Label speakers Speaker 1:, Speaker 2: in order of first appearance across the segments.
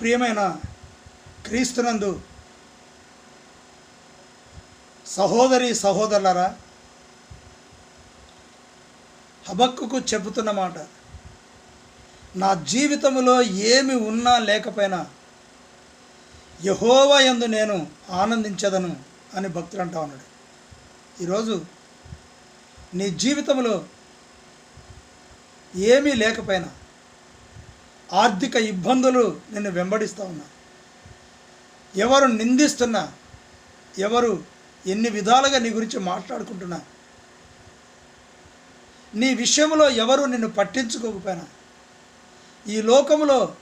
Speaker 1: ప్రియమైన క్రీస్తునందు సహోదరి సహోదరులరా హబక్కుకు చెబుతున్న మాట నా జీవితంలో ఏమి ఉన్నా లేకపోయినా యహోవా యందు నేను ఆనందించదను అని భక్తులు అంటా ఉన్నాడు. ఈరోజు నీ జీవితంలో ఏమీ లేకపోయినా ఆర్థిక ఇబ్బందులు నిన్ను వెంబడిస్తూ ఉన్నా. ఎవరు నిందిస్తున్నా ఎవరు ఎన్ని విధాలుగా నీ గురించి మాట్లాడుకుంటున్నా నీ విషయంలో ఎవరు నిన్ను పట్టించుకోకపోయినా ఈ లోకంలో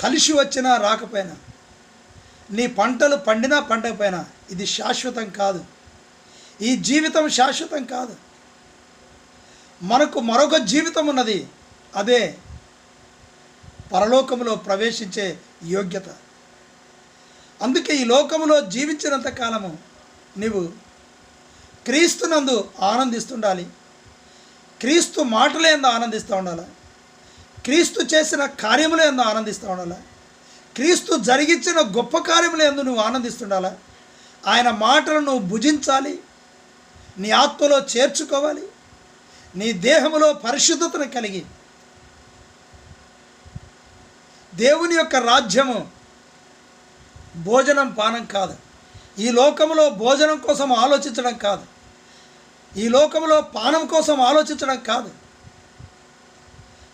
Speaker 1: కలిసి వచ్చినా రాకపోయినా నీ పంటలు పండినా పండకపోయినా ఇది శాశ్వతం కాదు. ఈ జీవితం శాశ్వతం కాదు. మనకు మరొక జీవితం ఉన్నది. అదే పరలోకములో ప్రవేశించే యోగ్యత. అందుకే ఈ లోకములో జీవించినంత కాలము నీవు క్రీస్తునందు ఆనందిస్తుండాలి. క్రీస్తు మాటలే ఎందు ఆనందిస్తూ ఉండాలి. క్రీస్తు చేసిన కార్యములే ఎందు ఆనందిస్తూ ఉండాలి. క్రీస్తు జరిగించిన గొప్ప కార్యములే ఎందు నువ్వు ఆనందిస్తుండాలా. ఆయన మాటలను నువ్వు భుజించాలి. నీ ఆత్మలో చేర్చుకోవాలి. నీ దేహములో పరిశుద్ధతను కలిగి దేవుని యొక్క రాజ్యము భోజనం పానం కాదు. ఈ లోకంలో భోజనం కోసం ఆలోచించడం కాదు. ఈ లోకంలో పానం కోసం ఆలోచించడం కాదు.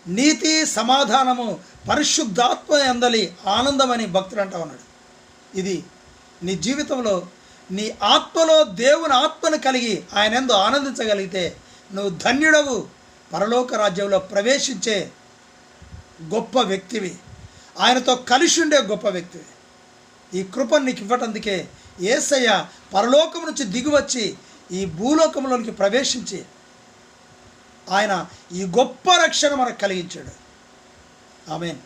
Speaker 1: నీతి సమాధానము పరిశుద్ధాత్మ ఎందలి ఆనందమని భక్తుడు అంటా ఉన్నాడు. ఇది నీ జీవితంలో నీ ఆత్మలో దేవుని ఆత్మను కలిగి ఆయన ఎందు ఆనందించగలిగితే నువ్వు ధన్యుడవు. పరలోక రాజ్యంలో ప్రవేశించే గొప్ప వ్యక్తివి. ఆయనతో కలిసి ఉండే గొప్ప వ్యక్తి. ఈ కృపను నీకు ఇవ్వటందుకే ఏసయ్య పరలోకం నుంచి దిగివచ్చి ఈ భూలోకంలోనికి ప్రవేశించి ఆయన ఈ గొప్ప రక్షణ మనకు కలిగించాడు. ఆమెన్.